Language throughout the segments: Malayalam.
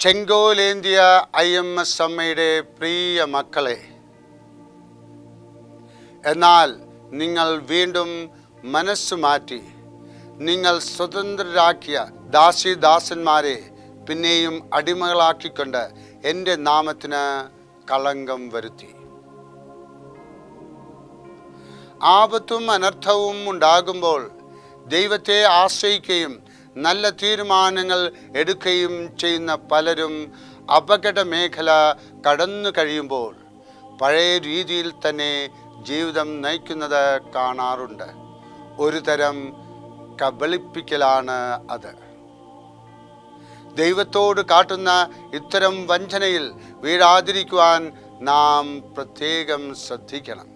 ചെങ്കോലേന്ത്യ ഐ എം എസ് അമ്മയുടെ പ്രിയ മക്കളെ എന്നാൽ നിങ്ങൾ വീണ്ടും മനസ്സ് മാറ്റി നിങ്ങൾ സ്വതന്ത്രരാക്കിയ ദാസിദാസന്മാരെ പിന്നെയും അടിമകളാക്കിക്കൊണ്ട് എന്റെ നാമത്തിന് കളങ്കം വരുത്തി. ആപത്തും അനർത്ഥവും ഉണ്ടാകുമ്പോൾ ദൈവത്തെ ആശ്രയിക്കുകയും നല്ല തീരുമാനങ്ങൾ എടുക്കുകയും ചെയ്യുന്ന പലരും അപകട മേഖല കടന്നു കഴിയുമ്പോൾ പഴയ രീതിയിൽ തന്നെ ജീവിതം നയിക്കുന്നത് കാണാറുണ്ട്. ഒരു തരം കബളിപ്പിക്കലാണ് അത്. ദൈവത്തോട് കാട്ടുന്ന ഇത്തരം വഞ്ചനയിൽ വീഴാതിരിക്കുവാൻ നാം പ്രത്യേകം ശ്രദ്ധിക്കണം.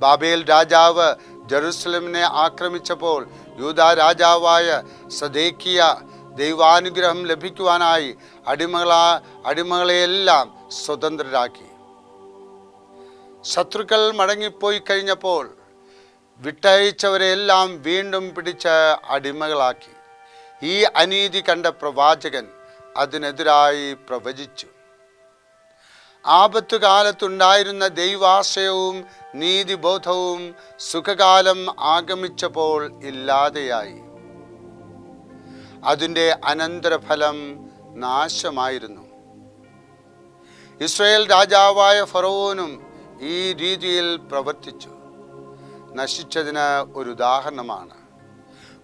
ബാബേൽ രാജാവ് ജെറുസലമിനെ ആക്രമിച്ചപ്പോൾ യൂത രാജാവായ സദേക്കിയ ദൈവാനുഗ്രഹം ലഭിക്കുവാനായി അടിമകളാ അടിമകളെയെല്ലാം സ്വതന്ത്രരാക്കി. ശത്രുക്കൾ മടങ്ങിപ്പോയി കഴിഞ്ഞപ്പോൾ വിട്ടയച്ചവരെയെല്ലാം വീണ്ടും പിടിച്ച് അടിമകളാക്കി. ഈ അനീതി കണ്ട പ്രവാചകൻ അതിനെതിരായി പ്രവചിച്ചു. ആപത്തുകാലത്തുണ്ടായിരുന്ന ദൈവാശയവും നീതിബോധവും സുഖകാലം ആഗമിച്ചപ്പോൾ ഇല്ലാതെയായി. അതിന്റെ അനന്തരഫലം നാശമായിരുന്നു. ഇസ്രയേൽ രാജാവായ ഫറോനും ഈ രീതിയിൽ പ്രവർത്തിച്ചു. നശിച്ചതിന് ഒരു ഉദാഹരണമാണ്.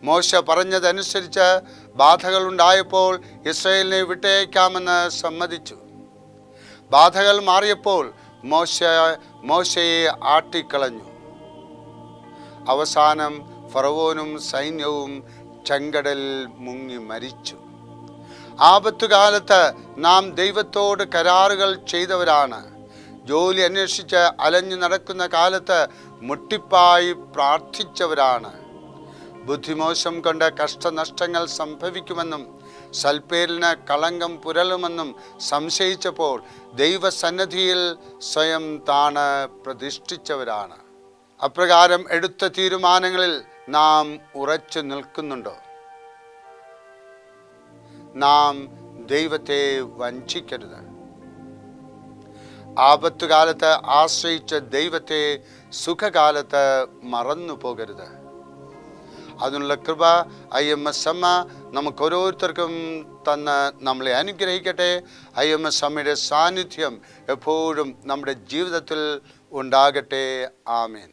മോശ പറഞ്ഞതനുസരിച്ച് ബാധകൾ ഉണ്ടായപ്പോൾ ഇസ്രയേലിനെ വിട്ടയക്കാമെന്ന് സമ്മതിച്ചു. ബാധകൾ മാറിയപ്പോൾ മോശ മോശയെ ആട്ടിക്കളഞ്ഞു. അവസാനം ഫറവോനും സൈന്യവും ചെങ്കടലിൽ മുങ്ങി മരിച്ചു. ആപത്തുകാലത്ത് നാം ദൈവത്തോട് കരാറുകൾ ചെയ്തവരാണ്. ജോലി അന്വേഷിച്ച് അലഞ്ഞു നടക്കുന്ന കാലത്ത് മുട്ടിപ്പായി പ്രാർത്ഥിച്ചവരാണ്. ബുദ്ധിമോശം കൊണ്ട് കഷ്ടനഷ്ടങ്ങൾ സംഭവിക്കുമെന്നും സൽപ്പേരിന് കളങ്കം പുരളുമെന്നും സംശയിച്ചപ്പോൾ ദൈവസന്നിധിയിൽ സ്വയം താണ് പ്രതിഷ്ഠിച്ചവരാണ്. അപ്രകാരം എടുത്ത തീരുമാനങ്ങളിൽ നാം ഉറച്ചു നിൽക്കുന്നുണ്ടോ? നാം ദൈവത്തെ വഞ്ചിക്കരുത്. ആപത്തുകാലത്ത് ആശ്രയിച്ച ദൈവത്തെ സുഖകാലത്ത് മറന്നു പോകരുത്. അതിനുള്ള കൃപ ഐ എം എസ് അമ്മ നമുക്ക് ഓരോരുത്തർക്കും തന്ന് നമ്മളെ അനുഗ്രഹിക്കട്ടെ. ഐ എം എസ് അമ്മയുടെ സാന്നിധ്യം എപ്പോഴും നമ്മുടെ ജീവിതത്തിൽ ഉണ്ടാകട്ടെ. ആമേൻ.